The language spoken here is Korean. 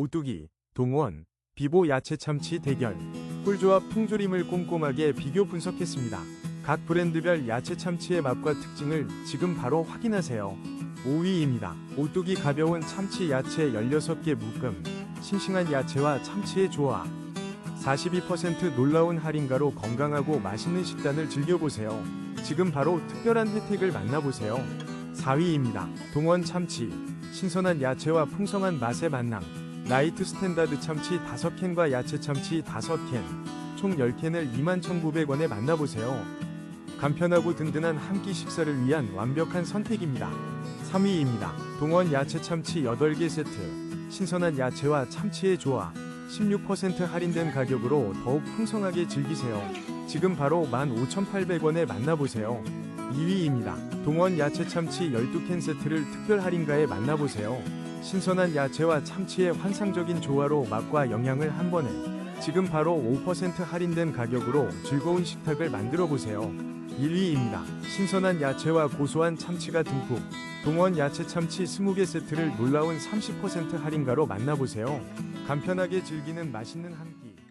오뚜기, 동원, 비보 야채 참치 대결. 꿀조합 풍조림을 꼼꼼하게 비교 분석했습니다. 각 브랜드별 야채 참치의 맛과 특징을 지금 바로 확인하세요. 5위입니다. 오뚜기 가벼운 참치 야채 16개 묶음. 싱싱한 야채와 참치의 조화. 42% 놀라운 할인가로 건강하고 맛있는 식단을 즐겨보세요. 지금 바로 특별한 혜택을 만나보세요. 4위입니다. 동원 참치. 신선한 야채와 풍성한 맛의 만남. 라이트 스탠다드 참치 5캔과 야채 참치 5캔. 총 10캔을 21,900원에 만나보세요. 간편하고 든든한 한 끼 식사를 위한 완벽한 선택입니다. 3위입니다. 동원 야채 참치 8개 세트. 신선한 야채와 참치의 조화. 16% 할인된 가격으로 더욱 풍성하게 즐기세요. 지금 바로 15,800원에 만나보세요. 2위입니다. 동원 야채 참치 12캔 세트를 특별 할인가에 만나보세요. 신선한 야채와 참치의 환상적인 조화로 맛과 영양을 한 번에 지금 바로 5% 할인된 가격으로 즐거운 식탁을 만들어 보세요. 1위입니다. 신선한 야채와 고소한 참치가 듬뿍 동원 야채 참치 20개 세트를 놀라운 30% 할인가로 만나보세요. 간편하게 즐기는 맛있는 한 끼.